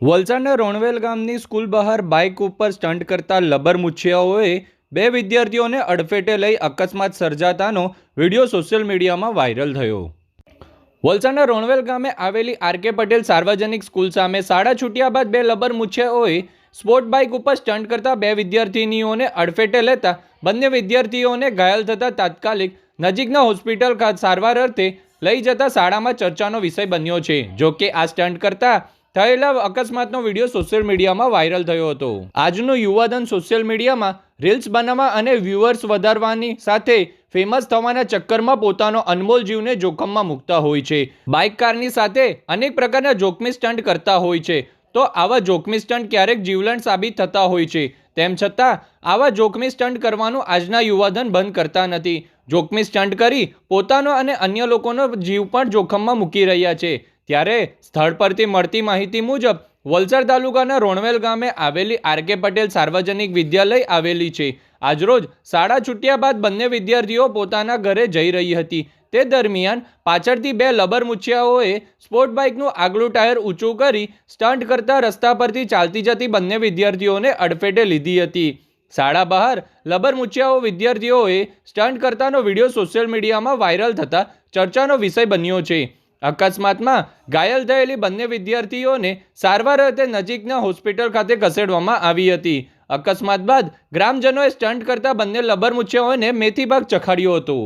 વલસાડના રોણવેલ ગામની સ્કૂલ બહાર બાઇક ઉપર સ્ટન્ટ કરતા લબર મુછિયાઓએ બે વિદ્યાર્થીઓને અડફેટે લઈ અકસ્માત સર્જાતાનો વીડિયો સોશિયલ મીડિયામાં વાયરલ થયો. વલસાડના રોણવેલ ગામે આવેલી આરકે પટેલ સાર્વજનિક સ્કૂલ સામે શાળા છૂટ્યા બાદ બે લબર મુછિયાઓએ સ્પોર્ટ બાઇક ઉપર સ્ટન્ટ કરતા બે વિદ્યાર્થીનીઓને અડફેટે લેતા બંને વિદ્યાર્થીઓને ઘાયલ થતા તાત્કાલિક નજીકના હોસ્પિટલ ખાતે સારવાર અર્થે લઈ જતા શાળામાં ચર્ચાનો વિષય બન્યો છે. જો કે આ સ્ટન્ટ કરતા થયેલા અકસ્માતનો વીડિયો સોશિયલ મીડિયામાં વાયરલ થયો હતો. આજનું યુવાધન સોશિયલ મીડિયામાં રીલ્સ બનાવવા અને વ્યુઅર્સ વધારવાની સાથે ફેમસ થવાના ચક્કરમાં પોતાનો અનમોલ જીવને જોખમમાં મૂકતા હોય છે. બાઇક કારની સાથે અનેક પ્રકારના જોખમી સ્ટન્ટ કરતા હોય છે. તો આવા જોખમી સ્ટન્ટ ક્યારેક જીવલેણ સાબિત થતા હોય છે. તેમ છતાં, આવા જોખમી સ્ટન્ટ કરવાનું આજના યુવાધન બંધ કરતા નથી. જોખમી સ્ટન્ટ કરી પોતાનો અને અન્ય લોકોનો જીવ પણ જોખમમાં મૂકી રહ્યા છે. ત્યારે સ્થળ પરથી મળતી માહિતી મુજબ, વલસાડ તાલુકાના રોણવેલ ગામે આવેલી આર કે પટેલ સાર્વજનિક વિદ્યાલય આવેલી છે. આજરોજ શાળા છૂટ્યા બાદ બંને વિદ્યાર્થીઓ પોતાના ઘરે જઈ રહી હતી. તે દરમિયાન પાછળથી બે લબર મુછિયાઓએ સ્પોર્ટ બાઇકનું આગલું ટાયર ઊંચું કરી સ્ટન્ટ કરતા રસ્તા પરથી ચાલતી જતી બંને વિદ્યાર્થીઓને અડફેટે લીધી હતી. શાળા બહાર લબર મુછિયાઓ વિદ્યાર્થીઓએ સ્ટન્ટ કરતાનો વીડિયો સોશિયલ મીડિયામાં વાયરલ થતા ચર્ચાનો વિષય બન્યો છે. અકસ્માતમાં ઘાયલ થયેલી બંને વિદ્યાર્થીઓને સારવાર અર્થે નજીકના હોસ્પિટલ ખાતે ખસેડવામાં આવી હતી. અકસ્માત બાદ ગ્રામજનોએ સ્ટન્ટ કરતા બંને લબર મુછિયાઓને મેથીભાગ ચખાડ્યો હતો.